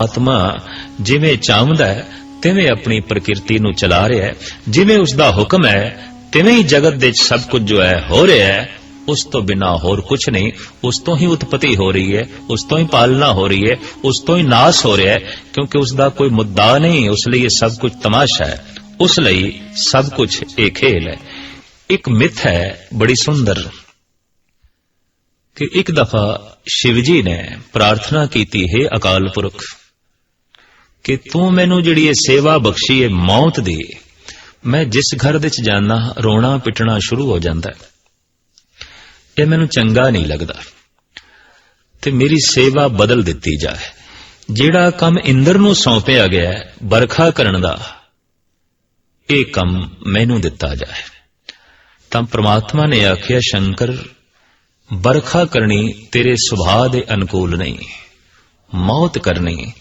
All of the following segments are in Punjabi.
ਆਤਮਾ ਜਿਵੇਂ ਚਾਹੁੰਦਾ ਹੈ, ਤਿਵੇਂ ਆਪਣੀ ਪ੍ਰਕਿਰਤੀ ਨੂੰ ਚਲਾ ਰਿਹਾ ਹੈ, ਜਿਵੇਂ ਉਸ ਦਾ ਹੁਕਮ ਹੈ, ਤਿਵੇਂ ਹੀ ਜਗਤ ਦੇ ਵਿੱਚ ਸਭ ਕੁਝ ਜੋ ਹੈ ਹੋ ਰਿਹਾ ਹੈ, ਉਸ ਤੋਂ ਬਿਨਾ ਹੋਰ ਕੁਝ ਨਹੀਂ, ਉਸ ਤੋਂ ਹੀ ਉਤਪਤੀ ਹੋ ਰਹੀ ਹੈ, ਉਸ ਤੋਂ ਹੀ ਪਾਲਣਾ ਹੋ ਰਹੀ ਹੈ, ਉਸ ਤੋਂ ਹੀ ਨਾਸ ਹੋ ਰਿਹਾ ਹੈ, ਕਿਉਂਕਿ ਉਸ ਦਾ ਕੋਈ ਮੁੱਦਾ ਨਹੀਂ, ਉਸ ਲਈ ਇਹ ਸਭ ਕੁਝ ਤਮਾਸ਼ਾ ਹੈ, ਉਸ ਲਈ ਸਭ ਕੁਝ ਇਹ ਖੇਲ ਹੈ। ਇੱਕ ਮਿੱਥ ਹੈ, ਬੜੀ ਸੁੰਦਰ, ਕਿ ਇੱਕ ਦਫਾ ਸ਼ਿਵ ਜੀ ਨੇ ਪ੍ਰਾਰਥਨਾ ਕੀਤੀ, ਹੈ ਅਕਾਲ ਪੁਰਖ ਕਿ ਤੂੰ ਮੈਨੂੰ ਜਿਹੜੀ ਇਹ ਸੇਵਾ ਬਖਸ਼ੀ ਹੈ ਮੌਤ ਦੀ, ਮੈਂ ਜਿਸ ਘਰ ਦੇ ਵਿੱਚ ਜਾਂਦਾ, ਰੋਣਾ ਪਿਟਣਾ ਸ਼ੁਰੂ ਹੋ ਜਾਂਦਾ ਹੈ। ਇਹ ਮੈਨੂੰ ਚੰਗਾ ਨਹੀਂ ਲੱਗਦਾ। ਤੇ ਮੇਰੀ ਸੇਵਾ ਬਦਲ ਦਿੱਤੀ ਜਾਏ। ਜਿਹੜਾ ਕੰਮ ਇੰਦਰ ਨੂੰ ਸੌਂਪਿਆ ਗਿਆ ਹੈ ਬਰਖਾ ਕਰਨ ਦਾ, ਇਹ ਕੰਮ ਮੈਨੂੰ ਦਿੱਤਾ ਜਾਏ। ਤਾਂ ਪ੍ਰਮਾਤਮਾ ਨੇ ਆਖਿਆ, ਸ਼ੰਕਰ ਬਰਖਾ ਕਰਨੀ ਤੇਰੇ ਸੁਭਾਅ ਦੇ ਅਨੁਕੂਲ ਨਹੀਂ, ਮੌਤ ਕਰਨੀ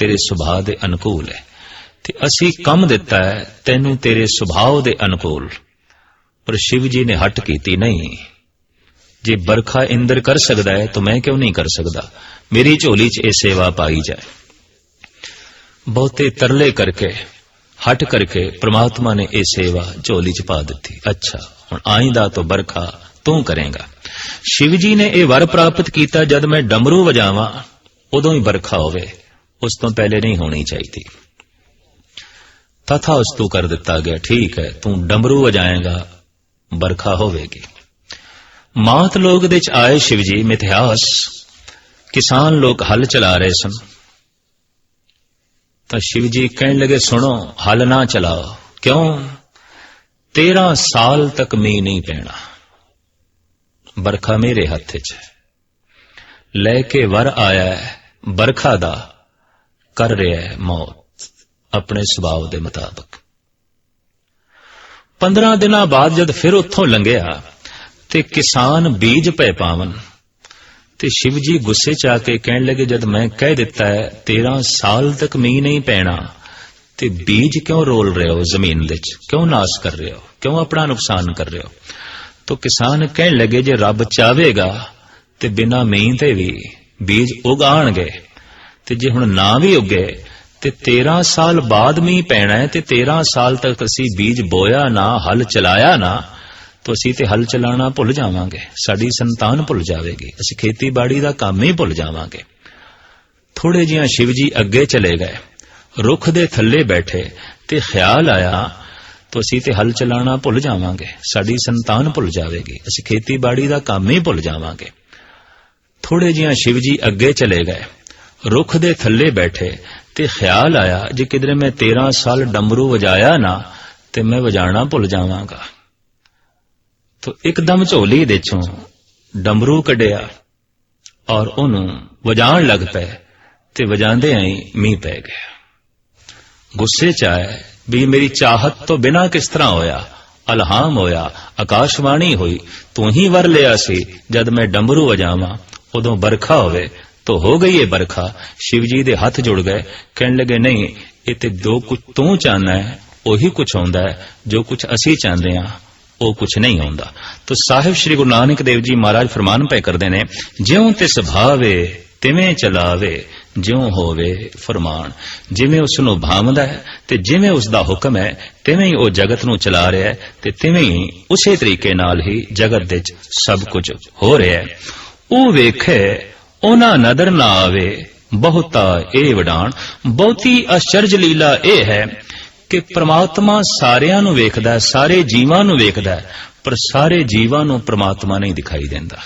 ਤੇਰੇ ਸੁਭਾਅ ਦੇ ਅਨੁਕੂਲ ਹੈ। ਤੇ ਅਸੀਂ ਕੰਮ ਦਿੱਤਾ ਹੈ, ਤੈਨੂੰ ਤੇਰੇ ਸੁਭਾਅ ਦੇ ਅਨੁਕੂਲ। ਪਰ ਸ਼ਿਵ ਜੀ ਨੇ ਹਟ ਕੀਤੀ ਨਹੀਂ। ਜੇ ਬਰਖਾ ਇੰਦਰ ਕਰ ਸਕਦਾ ਹੈ, ਤਾਂ ਮੈਂ ਕਿਉਂ ਨਹੀਂ ਕਰ ਸਕਦਾ? ਮੇਰੀ ਝੋਲੀ 'ਚ ਇਹ ਸੇਵਾ ਪਾਈ ਜਾਏ। ਬਹੁਤੇ ਤਰਲੇ ਕਰਕੇ, ਹਟ ਕਰਕੇ ਪ੍ਰਮਾਤਮਾ ਨੇ ਇਹ ਸੇਵਾ ਝੋਲੀ 'ਚ ਪਾ ਦਿੱਤੀ। ਅੱਛਾ, ਹੁਣ ਆਇੰਦਾ ਤੋਂ ਬਰਖਾ ਤੂੰ ਕਰੇਗਾ। ਸ਼ਿਵ ਜੀ ਨੇ ਇਹ ਵਰ ਪ੍ਰਾਪਤ ਕੀਤਾ, ਜਦ ਮੈਂ ਡਮਰੂ ਵਜਾਵਾਂ, ਉਦੋਂ ਹੀ ਬਰਖਾ ਹੋਵੇ। ਉਸ ਤੋਂ ਪਹਿਲੇ ਨਹੀਂ ਹੋਣੀ ਚਾਹੀਦੀ। ਤਥਾ ਉਸ ਤੋਂ ਕਰ ਦਿੱਤਾ ਗਿਆ, ਠੀਕ ਹੈ, ਤੂੰ ਡਮਰੂ ਵਜਾਏਗਾ ਬਰਖਾ ਹੋਵੇਗੀ। ਮਾਤ ਲੋਕ ਦੇ ਚ ਆਏ ਸ਼ਿਵ ਜੀ ਮਿਥਿਆਸ ਕਿਸਾਨ ਲੋਕ ਹਲ ਚਲਾ ਰਹੇ ਸਨ। ਤਾਂ ਸ਼ਿਵਜੀ ਕਹਿਣ ਲਗੇ, ਸੁਣੋ, ਹਲ ਨਾ ਚਲਾਓ, ਕਿਉਂ? 13 ਸਾਲ ਤੱਕ ਮੀਂਹ ਨਹੀਂ ਪੈਣਾ। ਬਰਖਾ ਮੇਰੇ ਹੱਥ 'ਚ ਲੈ ਕੇ ਵਰ ਆਇਆ ਹੈ ਬਰਖਾ ਦਾ ਕਰ ਰਿਹਾ ਹੈ ਮੌਤ, ਆਪਣੇ ਸੁਭਾਅ ਦੇ ਮੁਤਾਬਕ। 15 ਦਿਨਾਂ ਬਾਅਦ ਜਦ ਫਿਰ ਉੱਥੋਂ ਲੰਘਿਆ, ਤੇ ਕਿਸਾਨ ਬੀਜ ਪੈ ਪਾਵਨ, ਤੇ ਸ਼ਿਵ ਜੀ ਗੁੱਸੇ ਚ ਆ ਕੇ ਕਹਿਣ ਲੱਗੇ, ਜਦ ਮੈਂ ਕਹਿ ਦਿੱਤਾ ਹੈ 13 ਸਾਲ ਤੱਕ ਮੀਂਹ ਨਹੀਂ ਪੈਣਾ, ਤੇ ਬੀਜ ਕਿਉਂ ਰੋਲ ਰਹੇ ਹੋ ਜ਼ਮੀਨ ਵਿੱਚ? ਕਿਉਂ ਨਾਸ ਕਰ ਰਹੇ ਹੋ? ਕਿਉਂ ਆਪਣਾ ਨੁਕਸਾਨ ਕਰ ਰਹੇ ਹੋ? ਤੋ ਕਿਸਾਨ ਕਹਿਣ ਲੱਗੇ, ਜੇ ਰੱਬ ਚਾਹੇਗਾ ਤੇ ਬਿਨਾ ਮੀਂਹ ਤੇ ਵੀ ਬੀਜ ਉਗਾਣਗੇ ਤੇ ਜੇ ਹੁਣ ਨਾ ਵੀ ਉੱਗੇ, ਤੇ 13 ਸਾਲ ਬਾਅਦ ਮੀਂਹ ਪੈਣਾ ਹੈ, ਤੇ 13 ਸਾਲ ਤੱਕ ਅਸੀਂ ਬੀਜ ਬੋਇਆ ਨਾ, ਹਲ ਚਲਾਇਆ ਨਾ, ਤਾਂ ਅਸੀਂ ਤੇ ਹਲ ਚਲਾਣਾ ਭੁੱਲ ਜਾਵਾਂਗੇ। ਸਾਡੀ ਸੰਤਾਨ ਭੁੱਲ ਜਾਵੇਗੀ। ਅਸੀਂ ਖੇਤੀਬਾੜੀ ਦਾ ਕੰਮ ਹੀ ਭੁੱਲ ਜਾਵਾਂਗੇ। ਥੋੜੇ ਜਿਹਾ ਸ਼ਿਵ ਜੀ ਅੱਗੇ ਚਲੇ ਗਏ। ਰੁੱਖ ਦੇ ਥੱਲੇ ਬੈਠੇ, ਤੇ ਖਿਆਲ ਆਇਆ, ਤਾਂ ਅਸੀਂ ਤੇ ਹਲ ਚਲਾਣਾ ਭੁੱਲ ਜਾਵਾਂਗੇ। ਸਾਡੀ ਸੰਤਾਨ ਭੁੱਲ ਜਾਵੇਗੀ। ਅਸੀਂ ਖੇਤੀਬਾੜੀ ਦਾ ਕੰਮ ਹੀ ਭੁੱਲ ਜਾਵਾਂਗੇ। ਥੋੜੇ ਜਿਹਾ ਸ਼ਿਵ ਜੀ ਅੱਗੇ ਚਲੇ ਗਏ। ਰੁੱਖ ਦੇ ਥੱਲੇ ਬੈਠੇ ਤੇ ਖਿਆਲ ਆਇਆ ਜੇ ਕਿਧਰੇ ਮੈਂ 13 ਸਾਲ ਡਮਰੂ ਵਜਾਇਆ ਨਾ ਤੇ ਮੈਂ ਵਜਾਣਾ ਭੁੱਲ ਜਾਵਾਂਗਾ। ਤੋ ਇੱਕਦਮ ਝੋਲੀ ਦੇ ਚੋਂ ਡਮਰੂ ਕੱਢਿਆ ਔਰ ਉਹਨੂੰ ਵਜਾਉਣ ਲੱਗ ਪਏ ਤੇ ਵਜਾਉਂਦੇ ਆਂ ਮੀਂਹ ਪੈ ਗਿਆ। ਗੁੱਸੇ ਚ ਆਇਆ ਵੀ ਮੇਰੀ ਚਾਹਤ ਤੋਂ ਬਿਨਾ ਕਿਸ ਤਰ੍ਹਾਂ ਹੋਇਆ? ਅਲਹਾਮ ਹੋਇਆ, ਆਕਾਸ਼ਵਾਣੀ ਹੋਈ, ਤੂੰ ਹੀ ਵਰ ਲਿਆ ਸੀ, ਜਦ ਮੈਂ ਡਮਰੂ ਵਜਾਵਾਂ, ਉਦੋਂ ਬਰਖਾ ਹੋਵੇ ਤੋ ਹੋ ਗਈ ਇਹ ਬਰਖਾ। ਸ਼ਿਵ ਜੀ ਦੇ ਹੱਥ ਜੁੜ ਗਏ। ਕਹਿਣ ਲੱਗੇ, ਨਹੀਂ, ਇਹ ਤੇ ਜੋ ਕੁਝ ਤੂੰ ਚਾਹਨਾ ਹੈ, ਉਹੀ ਕੁਝ ਹੁੰਦਾ ਹੈ। ਜੋ ਕੁਝ ਅਸੀਂ ਚਾਹੁੰਦੇ ਹਾਂ, ਉਹ ਕੁਝ ਨਹੀਂ ਹੁੰਦਾ ਤੋ ਸਾਹਿਬ ਸ੍ਰੀ ਗੁਰੂ ਨਾਨਕ ਦੇਵ ਜੀ ਮਹਾਰਾਜ ਫਰਮਾਨ ਪਏ ਕਰਦੇ ਨੇ, ਜਿਉਂ ਤਿਸ ਭਾਵੇ ਤਿਵੇਂ ਚਲਾਵੇ, ਜਿਉਂ ਹੋਵੇ ਫਰਮਾਨ। ਜਿਵੇਂ ਉਸ ਨੂੰ ਭਾਵਦਾ ਹੈ ਤੇ ਜਿਵੇਂ ਉਸ ਦਾ ਹੁਕਮ ਹੈ, ਤਿਵੇਂ ਹੀ ਉਹ ਜਗਤ ਨੂੰ ਚਲਾ ਰਿਹਾ ਹੈ ਤੇ ਤਿਵੇਂ ਹੀ ਉਸੇ ਤਰੀਕੇ ਨਾਲ ਹੀ ਜਗਤ ਦੇ ਵਿੱਚ ਸਭ ਕੁਝ ਹੋ ਰਿਹਾ ਹੈ। ਉਹ ਵੇਖੇ ਉਹਨਾਂ ਨਦਰ ਨਾ ਆਵੇ, ਬਹੁਤਾ ਇਹ ਵਡਾਣ। ਬਹੁਤੀ ਅਚਰਜ ਲੀਲਾ ਇਹ ਹੈ ਕਿ ਪ੍ਰਮਾਤਮਾ ਸਾਰਿਆਂ ਨੂੰ ਵੇਖਦਾ, ਸਾਰੇ ਜੀਵਾਂ ਨੂੰ ਵੇਖਦਾ, ਪਰ ਸਾਰੇ ਜੀਵਾਂ ਨੂੰ ਪ੍ਰਮਾਤਮਾ ਨਹੀਂ ਦਿਖਾਈ ਦਿੰਦਾ।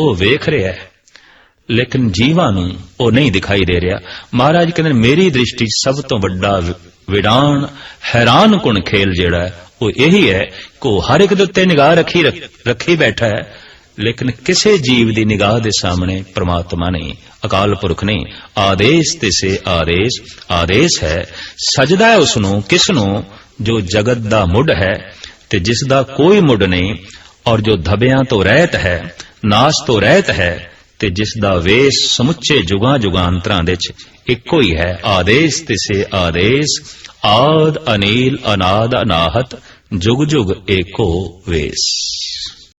ਉਹ ਵੇਖ ਰਿਹਾ ਹੈ, ਲੇਕਿਨ ਜੀਵਾਂ ਨੂੰ ਉਹ ਨਹੀਂ ਦਿਖਾਈ ਦੇ ਰਿਹਾ। ਮਹਾਰਾਜ ਕਹਿੰਦੇ, ਮੇਰੀ ਦ੍ਰਿਸ਼ਟੀ 'ਚ ਸਭ ਤੋਂ ਵੱਡਾ ਵਿਡਾਨ ਹੈਰਾਨ ਕੁਣ ਖੇਲ ਜਿਹੜਾ ਹੈ, ਉਹ ਇਹੀ ਹੈ ਕਿ ਉਹ ਹਰ ਇੱਕ ਦੇ ਉੱਤੇ ਨਿਗਾਹ ਰੱਖੀ ਰੱਖੀ ਬੈਠਾ ਹੈ। ਲੇਕਿਨ ਕਿਸੇ ਜੀਵ ਦੀ ਨਿਗਾਹ ਦੇ ਸਾਹਮਣੇ ਪ੍ਰਮਾਤਮਾ ਨਹੀਂ ਅਕਾਲ ਪੁਰਖ ਨਹੀਂ ਆਦੇਸ਼ ਤੇ ਸੇ ਆਦੇਸ਼ ਆਦੇਸ਼ ਹੈ, ਸਜਦਾ ਹੈ ਉਸ ਨੂੰ ਕਿਸ ਨੂੰ ਜੋ ਜਗਤ ਦਾ ਮੁੱਢ ਹੈ ਤੇ ਜਿਸ ਦਾ ਕੋਈ ਮੁੱਢ ਨਹੀਂ, ਔਰ ਜੋ ਧਬਿਆਂ ਤੋਂ ਰਹਿਤ ਹੈ, ਨਾਸ ਤੋਂ ਰਹਿਤ ਹੈ ਤੇ ਜਿਸ ਦਾ ਵੇਸ ਸਮੁੱਚੇ ਜੁਗਾਂ ਜੁਗਾਂਤਰਾਂ ਦੇ ਚ ਇੱਕੋ ਹੀ ਹੈ, ਆਦੇਸ਼ ਤੇ ਸੇ ਆਦੇਸ਼, ਆਦ, ਅਨੀਲ, ਅਨਾਦ, ਅਨਾਹਤ, ਜੁਗ ਜੁਗ ਏਕੋ ਵੇਸ।